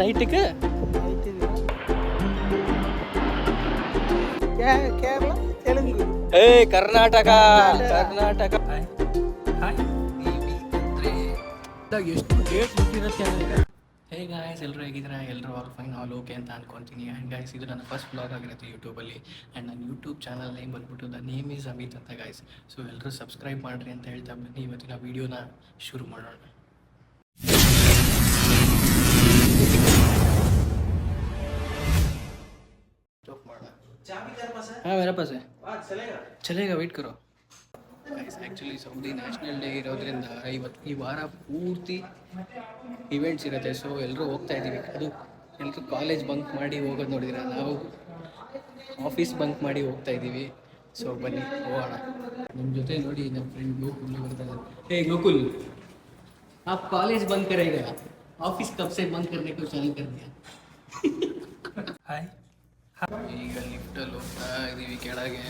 ನೈಟ್ಗೆ? ಕೇರಳ ತೆಲುಗು. ಏ ಕರ್ನಾಟಕ ಕರ್ನಾಟಕ. ಎಷ್ಟು date hey guys ಎಲ್ಲರೂ ಹೇಗಿದ್ದೀರಾ? ಎಲ್ಲರೂ ಆಲ್ ಫೈನ್ ಆಲ್ ಓಕೆ ಅಂತ ಅನ್ಕೊಂತೀನಿ. ಆ್ಯಂಡ್ ಗಾಯ್ಸ್ ಇದು ನನ್ನ ಫಸ್ಟ್ ಬ್ಲಾಗ್ ಆಗಿರುತ್ತೆ ಯೂಟ್ಯೂಬಲ್ಲಿ ಆ್ಯಂಡ್ ನನ್ನ ಯೂಟ್ಯೂಬ್ ಚಾನಲ್ ನೇಮ್ ಬಂದ್ಬಿಟ್ಟು ದ ನೇಮ್ ಈಸ್ ಅಮಿತ್ ಅಂತ ಗಾಯ್ಸ್ ಸೊ ಎಲ್ಲರೂ ಸಬ್ಸ್ಕ್ರೈಬ್ ಮಾಡಿರಿ ಅಂತ ಹೇಳ್ತಾ ಬನ್ನಿ ಇವತ್ತಿನ ವೀಡಿಯೋನ ಶುರು ಮಾಡೋಣ. है हाँ मेरा पास है हाँ चलेगा ಚಲೇಗ ವೆಯ್ಟ್ ಕರೋ ಆ್ಯಕ್ಚುಲಿ ಸೌದಿ ನ್ಯಾಷನಲ್ ಡೇ ಇರೋದ್ರಿಂದ ಇವತ್ತು ಈ ವಾರ ಪೂರ್ತಿ ಇವೆಂಟ್ಸ್ ಇರುತ್ತೆ ಸೊ ಎಲ್ಲರೂ ಹೋಗ್ತಾ ಇದ್ದೀವಿ ಅದು ಎಲ್ಲರೂ ಕಾಲೇಜ್ ಬಂಕ್ ಮಾಡಿ ಹೋಗೋದು ನೋಡಿದ್ರೆ ನಾವು ಆಫೀಸ್ ಬಂಕ್ ಮಾಡಿ ಹೋಗ್ತಾ ಇದ್ದೀವಿ ಸೊ ಬನ್ನಿ ಹೋಗೋಣ ನಮ್ಮ ಜೊತೆ ನೋಡಿ ನಮ್ಮ ಫ್ರೆಂಡ್ ಗೋಕುಲ್ ಬರ್ತಾ ಇದ್ದಾರೆ ಹೇ ಗೋಕುಲ್ आप कॉलेज बंद करेगा ऑफिस कब से बंद करने को चालू कर दिया ಹಾಯ್ ಈಗ ಲಿಫ್ಟಲ್ಲಿ ಹೋಗ್ತಾ ಇದ್ದೀವಿ ಕೆಳಗೆ.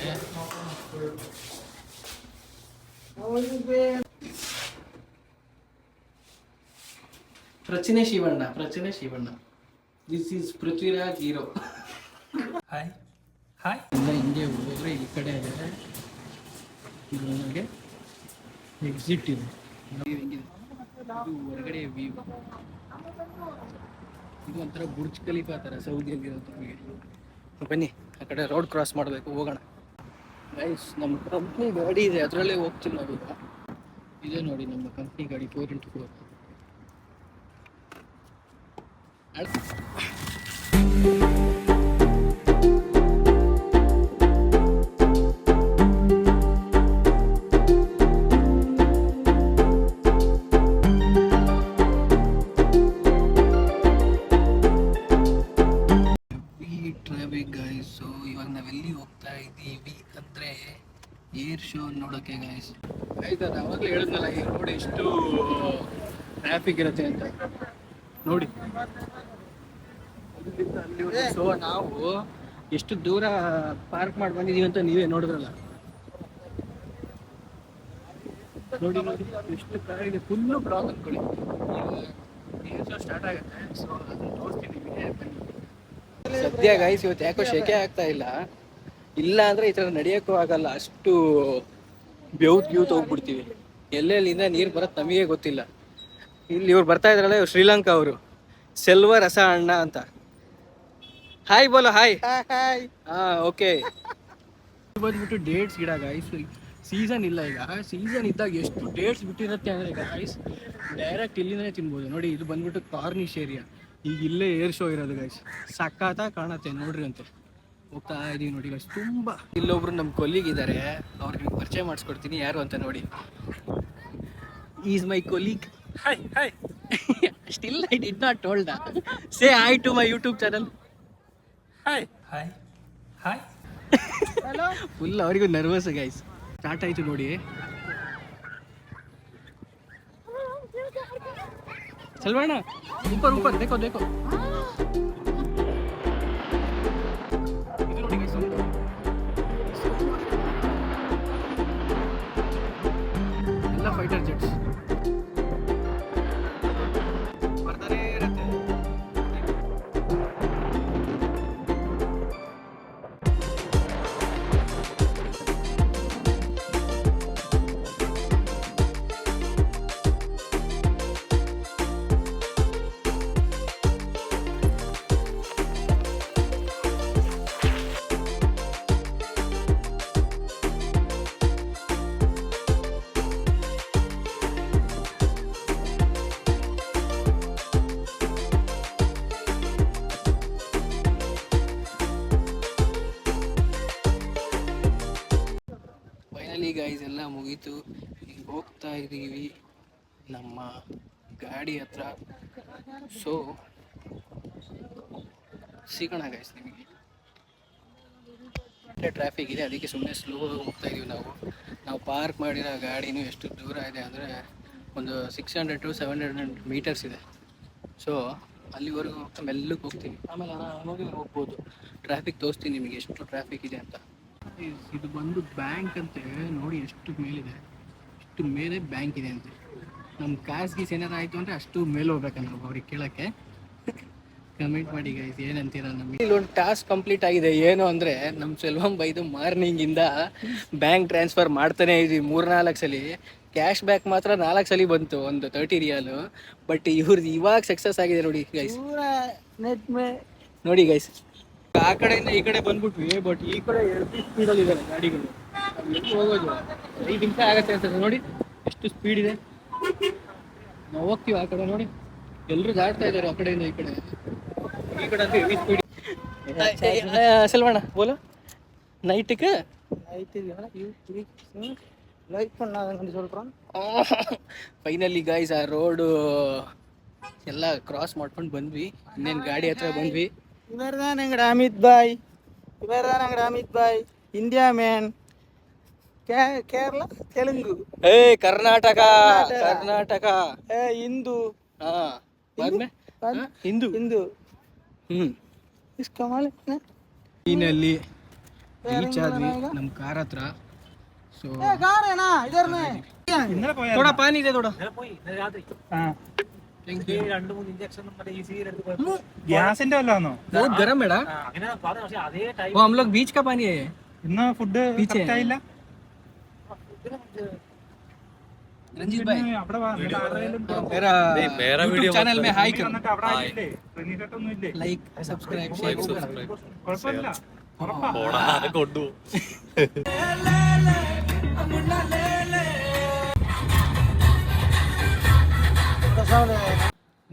ಪ್ರಚನೆ Shivanna ಪ್ರಚನೆ Shivanna. This is Prithviraj hero hi hi ಎಲ್ಲ ಹಿಂಗೆ ಹೋದ್ರೆ ಈ ಕಡೆ ನನಗೆ ಎಕ್ಸಿಟ್ ಇದೆ. ಇದು ಇದು ಹೊರಗಡೆ ವ್ಯೂ ಇದು ಒಂಥರ ಬುರ್ಜ್ ಖಲೀಫಾ ಥರ ಸೌದಿಯಲ್ಲಿರೋ ನಮಗೆ ಬನ್ನಿ, ಆ ಕಡೆ ರೋಡ್ ಕ್ರಾಸ್ ಮಾಡಬೇಕು, ಹೋಗೋಣ. ಗೈಸ್ ನಮ್ಮ ಕಂಪ್ನಿ ಗಾಡಿ ಇದೆ, ಅದರಲ್ಲೇ ಹೋಗ್ತೀವಿ ನಾವೀಗ. ಇದೇ ನೋಡಿ ನಮ್ಮ ಕಂಪ್ನಿ ಗಾಡಿ ಫೋರ್ ಇಂಟು ಫೋರ್ ಶೋ ನೋಡೋಕ್ಕೆ ಗಾಯ್ಸ್ ಆಯ್ತಾ? ಅವಾಗಲೇ ಹೇಳಿದ್ನಲ್ಲ ಈ ರೋಡ್ ಎಷ್ಟು ಟ್ರಾಫಿಕ್ ಇರುತ್ತೆ ಅಂತ. ನೋಡಿ. ಸೊ ನಾವು ಎಷ್ಟು ದೂರ ಪಾರ್ಕ್ ಮಾಡಿ ಬಂದಿದ್ದೀವಿ ಅಂತ ನೀವೇ ನೋಡಿದ್ರಲ್ಲ. ನೋಡಿ ನೋಡಿ ಎಷ್ಟು ಕಾರ ಫುಲ್ ಫುಲ್ಲು ಬ್ಲಾಕ್ ಅಂದ್ಕೊಳ್ಳಿ ಶೋ ಸ್ಟಾರ್ಟ್ ಆಗುತ್ತೆ. ಸೊ ಅದನ್ನು ತೋರಿಸ್ತೀನಿ ಸದ್ಯ ಗೈಸ್ ಇವತ್ತು ಯಾಕೋ ಶೆಕೆ ಆಗ್ತಾ ಇಲ್ಲ. ಇಲ್ಲ ಅಂದ್ರೆ ಈ ತರ ನಡೆಯೋಕ್ಕೂ ಆಗಲ್ಲ. ಅಷ್ಟು ಬೆವ್ತ್ ಗ್ಯೂತ್ ಹೋಗ್ಬಿಡ್ತೀವಿ. ಎಲ್ಲೆಲ್ಲಿಂದ ನೀರು ಬರತ್ ನಮಗೆ ಗೊತ್ತಿಲ್ಲ. ಇಲ್ಲಿ ಇವ್ರು ಬರ್ತಾ ಇದ್ರಲ್ಲ ಇವ್ರು ಶ್ರೀಲಂಕಾ ಅವರು. ಸೆಲ್ವ ರಸ ಅಣ್ಣ ಅಂತ. ಹಾಯ್ ಬೋಲೋ ಹಾಯ್ ಹಾಯ್ ಹಾ ಓಕೆ ಬಂದ್ಬಿಟ್ಟು ಡೇಟ್ಸ್ ಗಿಡ ಗಾಯ್ಸ್ ಸೀಸನ್ ಇಲ್ಲ ಈಗ. ಸೀಸನ್ ಇದ್ದಾಗ ಎಷ್ಟು ಡೇಟ್ಸ್ ಬಿಟ್ಟಿರತ್ತೆ ಅಂದ್ರೆ ಗೈಸ್ ಡೈರೆಕ್ಟ್ ಇಲ್ಲಿಂದನೇ ತಿನ್ಬೋದು. ನೋಡಿ ಇದು ಬಂದ್ಬಿಟ್ಟು ಕಾರ್ನಿಶ್ ಏರಿಯಾ ಈಗ ಇಲ್ಲೇ ಏರ್ ಶೋ ಇರೋದು ಗೈಸ್ ಸಖಾತ ಕಾಣತ್ತೆ ನೋಡ್ರಿ ಅಂತೆ. ಹೋಗ್ತಾ ಇದೀವಿ ನೋಡಿ ಗೈಸ್ ತುಂಬ ಇಲ್ಲೊಬ್ರು ನಮ್ಮ ಕೊಲ್ಲಿಗ್ ಇದ್ದಾರೆ ಅವ್ರಿಗೆ ಪರಿಚಯ ಮಾಡಿಸ್ಕೊಡ್ತೀನಿ ಯಾರು ಅಂತ ನೋಡಿ is my colleague hi hi still I did not told say hi to my YouTube channel hi hi hi hello full ಅವರಿಗೂ ನರ್ವಸ್ ಗೈಸ್ ಸ್ಟಾರ್ಟ್ ಆಯ್ತು ನೋಡಿ ಸಲ್ವಣ್ಣ ऊपर ऊपर देखो देखो ಗೈಸ್ ಎಲ್ಲ ಮುಗೀತು. ಈಗ ಹೋಗ್ತಾ ಇದ್ದೀವಿ ನಮ್ಮ ಗಾಡಿ ಹತ್ರ. ಸೊ ಸಿಗೋಣ ಗೈಸ್ ನಿಮಗೆ. ಟ್ರಾಫಿಕ್ ಇದೆ. ಅದಕ್ಕೆ ಸುಮ್ಮನೆ ಸ್ಲೋ ಹೋಗ್ತಾ ಇದೀವಿ ನಾವು. ನಾವು ಪಾರ್ಕ್ ಮಾಡಿರೋ ಗಾಡಿನೂ ಎಷ್ಟು ದೂರ ಇದೆ ಅಂದರೆ ಒಂದು six hundred to seven hundred metres ಇದೆ. ಸೊ ಅಲ್ಲಿವರೆಗೂ ಮೆಲ್ಲಕ್ಕೆ ಹೋಗ್ತೀವಿ ಆಮೇಲೆ ಆರಾಮಾಗಿ ಹೋಗ್ಬೋದು. ಟ್ರಾಫಿಕ್ ತೋರಿಸ್ತೀನಿ ನಿಮಗೆ ಎಷ್ಟು ಟ್ರಾಫಿಕ್ ಇದೆ ಅಂತ. ಇದು ಬಂದು ಬ್ಯಾಂಕ್ ಅಂತೆ. ನೋಡಿ ಎಷ್ಟು ಮೇಲಿದೆ. ಎಷ್ಟು ಮೇಲೆ ಬ್ಯಾಂಕ್ ಇದೆ ಅಂತೆ. ನಮ್ಮ ಕಾಸು ಗೀಸ್ ಏನಾರು ಆಯಿತು ಅಂದರೆ ಅಷ್ಟು ಮೇಲೆ ನಾವು ಅವ್ರಿಗೆ ಕೇಳೋಕ್ಕೆ. ಕಮೆಂಟ್ ಮಾಡಿ ಗೈಸ್ ಏನಂತೀರ ನಮಗೆ? ಇಲ್ಲೊಂದು ಟಾಸ್ಕ್ ಕಂಪ್ಲೀಟ್ ಆಗಿದೆ. ಏನು ಅಂದ್ರೆ ನಮ್ಮ ಸೆಲ್ವಂ ಬೈದು ಮಾರ್ನಿಂಗ್ ಇಂದ ಬ್ಯಾಂಕ್ ಟ್ರಾನ್ಸ್ಫರ್ ಮಾಡ್ತಾನೆ ಇದ್ವಿ ಮೂರ್ನಾಲ್ಕು ಸಲ. ಕ್ಯಾಶ್ ಬ್ಯಾಕ್ ಮಾತ್ರ ನಾಲ್ಕು ಸಲ ಬಂತು ಒಂದು ತರ್ಟಿ ರಿಯಲ್ ಬಟ್ ಇವ್ರದ್ದು ಇವಾಗ ಸಕ್ಸಸ್ ಆಗಿದೆ ನೋಡಿ ಗೈಸ್ ನೋಡಿ ಗೈಸ್ ಆ ಕಡೆಯಿಂದ ಈ ಕಡೆ ಬಂದ್ಬಿಟ್ವಿ ಬಟ್ ಈ ಕಡೆ ಎರಡು ಸ್ಪೀಡಲ್ಲಿ ಇದ್ದಾರೆ ಗಾಡಿಗಳು ನಾವ್ ಎಲ್ಲಿ ಹೋಗೋದು ಐದು ನಿಮಿಷ ಆಗತ್ತೆ ಅನ್ಸುತ್ತೆ ನೋಡಿ ಎಷ್ಟು ಸ್ಪೀಡ್ ಇದೆ ನಾವು ಹೋಗ್ತೀವಿ ಆ ಕಡೆ ನೋಡಿ ಎಲ್ಲರೂ ದಾಟ್ತಾ ಇದ್ದಾರೆ ಆ ಕಡೆಯಿಂದ ಈ ಕಡೆ ಈ ಕಡೆ ಅಂತೂ heavy speed ಸಲ್ವಣ್ಣ ಬೋಲು ನೈಟ್ಗೆ night you like பண்ணாதங்கன்னு சொல்கிறோம் ಫೈನಲಿ ಗೈಸ್ ಆ ರೋಡು ಎಲ್ಲ ಕ್ರಾಸ್ ಮಾಡ್ಕೊಂಡು ಬಂದ್ವಿ ಇನ್ನೇನು ಗಾಡಿ ಹತ್ರ ಬಂದ್ವಿ इधर था नंगड़ अमित भाई इधर था नंगड़ अमित भाई ಕೇರಳ ತೆಲುಗು ಏ ಕರ್ನಾಟಕ ಕರ್ನಾಟಕ. ಏ ಹಿಂದೂ. ಹಾ ಹಿಂದೂ? ಹಿಂದೂ. ಹ್ಮ್. ಇಷ್ಟು ಕಮಾಲ ಈನಲ್ಲಿ ರೀಚ್ ಆದ್ವಿ ಕಾರ್ ಹತ್ರ. ಸೊ ಕಾರ್ ಏನಾ ಇದರ ಮೇ ಥೋಡಾ ಪಾನಿ ಇದೆ ಥೋಡಾ ಹಾ. ഗ്യാസിന്റെ വല്ലാന്നോ बहुत गरम है ना वो हम लोग बीच का पानी है ഇന്ന് ഫുഡ് പീച്ചെ. ആയില്ല रंजीत भाई അവിടെ വാ, ഇവിടെ ആരുടെയും मेरा यूट्यूब चैनल में हाई करो വന്നിട്ട് അവിടെ ആയില്ലേ? റെനീറ്റൊന്നും ഇല്ലേ? लाइक सब्सक्राइब शेयर കുഴപ്പമില്ല. ഉറപ്പാ?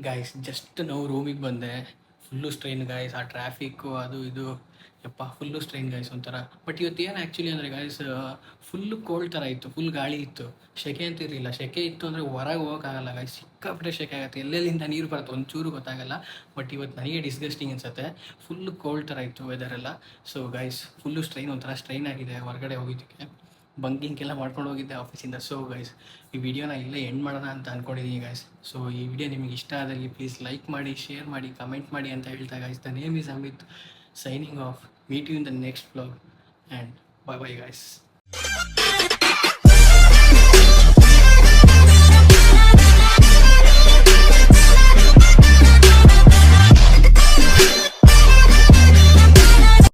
ಗಾಯ್ಸ್ ಜಸ್ಟ್ ನಾವು ರೂಮಿಗೆ ಬಂದೆ. ಫುಲ್ಲು ಸ್ಟ್ರೈನ್ ಗಾಯ್ಸ್ ಆ ಟ್ರಾಫಿಕ್ಕು ಅದು ಇದು. ಯಪ್ಪ ಫುಲ್ಲು ಸ್ಟ್ರೈನ್ ಗಾಯ್ಸ್ ಒಂಥರ. ಬಟ್ ಇವತ್ತು ಏನು ಆ್ಯಕ್ಚುಲಿ ಅಂದರೆ ಗಾಯ್ಸ್ ಫುಲ್ಲು ಕೋಲ್ಡ್ ಥರ ಇತ್ತು. ಫುಲ್ ಗಾಳಿ ಇತ್ತು. ಸೆಕೆ ಅಂತ ಇರಲಿಲ್ಲ. ಸೆಕೆ ಇತ್ತು ಅಂದರೆ ಹೊರಗೆ ಹೋಗೋಕ್ಕಾಗಲ್ಲ ಗಾಯ್ಸ್ ಸಿಕ್ಕಾಪಟ್ಟೆ ಸೆಕೆ ಆಗುತ್ತೆ. ಎಲ್ಲೆಲ್ಲಿಂದ ನೀರು ಬರುತ್ತೆ ಒಂಚೂರು ಗೊತ್ತಾಗಲ್ಲ. ಬಟ್ ಇವತ್ತು ನನಗೆ ಡಿಸ್ಗಸ್ಟಿಂಗ್ ಅನ್ಸುತ್ತೆ. ಫುಲ್ಲು ಕೋಲ್ಡ್ ಥರ ಇತ್ತು ವೆದರೆಲ್ಲ ಸೊ ಗಾಯ್ಸ್ ಫುಲ್ಲು ಸ್ಟ್ರೈನ್ ಒಂಥರ ಸ್ಟ್ರೈನ್ ಆಗಿದೆ ಹೊರಗಡೆ ಹೋಗಿದ್ದಕ್ಕೆ. ಬಂಕಿಂಗ್ ಎಲ್ಲ ಮಾಡ್ಕೊಂಡು ಹೋಗಿದ್ದೆ ಆಫೀಸಿಂದ. ಸೊ ಗೈಸ್ ಈ ವಿಡಿಯೋನ ಇಲ್ಲೇ ಎಂಡ್ ಮಾಡೋಣ ಅಂತ ಅಂದ್ಕೊಂಡಿದ್ದೀನಿ ಗೈಸ್ ಸೊ ಈ ವಿಡಿಯೋ ನಿಮಗೆ ಇಷ್ಟ ಆದಲ್ಲಿ ಪ್ಲೀಸ್ ಲೈಕ್ ಮಾಡಿ ಶೇರ್ ಮಾಡಿ ಕಮೆಂಟ್ ಮಾಡಿ ಅಂತ ಹೇಳ್ತಾ guys the name is Amit signing off meet you in the next blog and bye bye guys